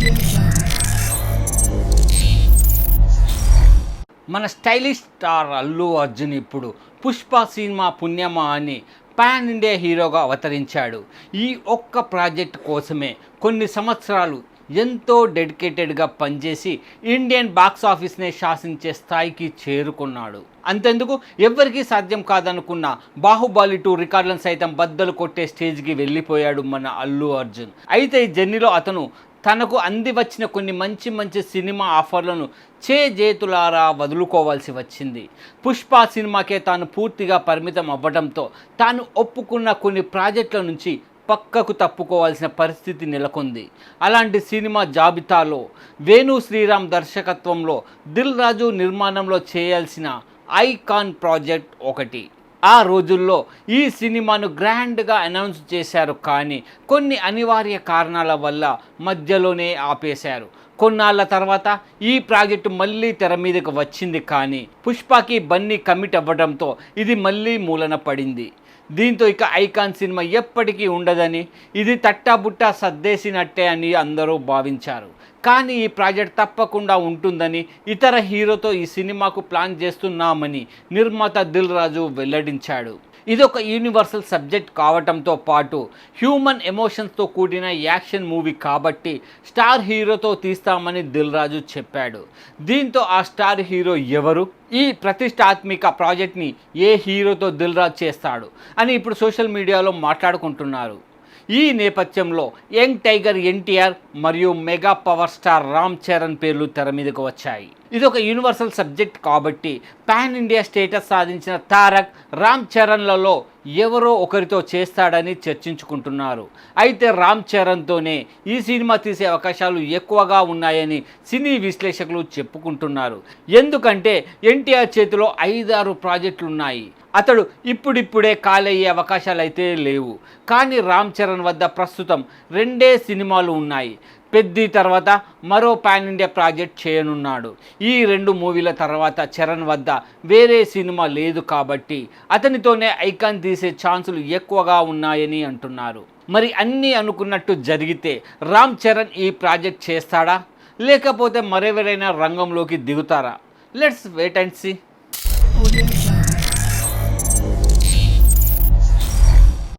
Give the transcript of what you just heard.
మన stylish star Allu Arjun ఇప్పుడు Pushpa cinema పుణ్యమా అని పాన్ ఇండియా హీరోగా అవతరించాడు. ఈ ఒక్క ప్రాజెక్ట్ కోసమే కొన్ని సంవత్సరాలు ఎంతో డెడికేటెడ్గా పనిచేసి ఇండియన్ బాక్స్ ఆఫీస్నే శాసించే స్థాయికి చేరుకున్నాడు. అంతెందుకు? ఎవ్వరికీ సాధ్యం కాదనుకున్న బాహుబలి టూ రికార్డులను సైతం బద్దలు కొట్టే స్టేజ్కి వెళ్ళిపోయాడు మన అల్లు అర్జున్. అయితే ఈ జర్నీలో అతను తనకు అంది వచ్చిన కొన్ని మంచి మంచి సినిమా ఆఫర్లను చే చేతులారా వదులుకోవాల్సి వచ్చింది. పుష్ప సినిమాకే తాను పూర్తిగా పరిమితం అవ్వడంతో తాను ఒప్పుకున్న కొన్ని ప్రాజెక్టుల నుంచి పక్కకు తప్పుకోవాల్సిన పరిస్థితి నెలకొంది. అలాంటి సినిమా జాబితాలో వేణు శ్రీరామ్ దర్శకత్వంలో దిల్ రాజు నిర్మాణంలో చేయాల్సిన ఐకాన్ ప్రాజెక్ట్ ఒకటి. ఆ రోజుల్లో ఈ సినిమాను గ్రాండ్గా అనౌన్స్ చేశారు కానీ కొన్ని అనివార్య కారణాల వల్ల మధ్యలోనే ఆపేశారు. కొన్నాళ్ళ తర్వాత ఈ ప్రాజెక్టు మళ్ళీ తెర మీదకు వచ్చింది కానీ పుష్పకి బన్నీ కమిట్ అవ్వడంతో ఇది మళ్ళీ మూలన పడింది. దీంతో ఇక ఐకాన్ సినిమా ఎప్పటికీ ఉండదని ఇది తట్టాబుట్టా సర్దేసినట్టే అని అందరూ భావించారు. కానీ ఈ ప్రాజెక్ట్ తప్పకుండా ఉంటుందని ఇతర హీరోతో ఈ సినిమాకు ప్లాన్ చేస్తున్నామని నిర్మాత దిల్ రాజు వెల్లడించాడు. ఇది ఒక యూనివర్సల్ సబ్జెక్ట్ కావటంతో పాటు హ్యూమన్ ఎమోషన్స్తో కూడిన యాక్షన్ మూవీ కాబట్టి స్టార్ హీరోతో తీస్తామని దిల్ రాజు చెప్పాడు. దీంతో ఆ స్టార్ హీరో ఎవరు? ఈ ప్రతిష్టాత్మిక ప్రాజెక్ట్ని ఏ హీరోతో దిల్ రాజు చేస్తాడు? అని ఇప్పుడు సోషల్ మీడియాలో మాట్లాడుకుంటున్నారు. ఈ నేపథ్యంలో యంగ్ టైగర్ ఎన్టీఆర్ మరియు mega power star Ram Charan పేర్లు తెర మీదకు వచ్చాయి. ఇది ఒక యూనివర్సల్ సబ్జెక్ట్ కాబట్టి పాన్ ఇండియా స్టేటస్ సాధించిన తారక్ రామ్ చరణ్లలో ఎవరో ఒకరితో చేస్తాడని చర్చించుకుంటున్నారు. అయితే రామ్ చరణ్తోనే ఈ సినిమా తీసే అవకాశాలు ఎక్కువగా ఉన్నాయని సినీ విశ్లేషకులు చెప్పుకుంటున్నారు. ఎందుకంటే ఎన్టీఆర్ చేతిలో ఐదారు ప్రాజెక్టులు ఉన్నాయి అతడు ఇప్పుడిప్పుడే కాలయ్యే అవకాశాలు అయితే లేవు. కానీ రామ్ చరణ్ వద్ద ప్రస్తుతం రెండే సినిమాలు ఉన్నాయి. పెద్ది తర్వాత మరో పాన్ ఇండియా ప్రాజెక్ట్ చేయనున్నాడు. ఈ రెండు మూవీల తర్వాత చరణ్ వద్ద వేరే సినిమా లేదు కాబట్టి అతనితోనే ఐకాన్ తీసే ఛాన్సులు ఎక్కువగా ఉన్నాయని అంటున్నారు. మరి అన్నీ అనుకున్నట్టు జరిగితే రామ్ చరణ్ ఈ ప్రాజెక్ట్ చేస్తాడా? లేకపోతే మరెవరైనా రంగంలోకి దిగుతారా? Let's wait and see.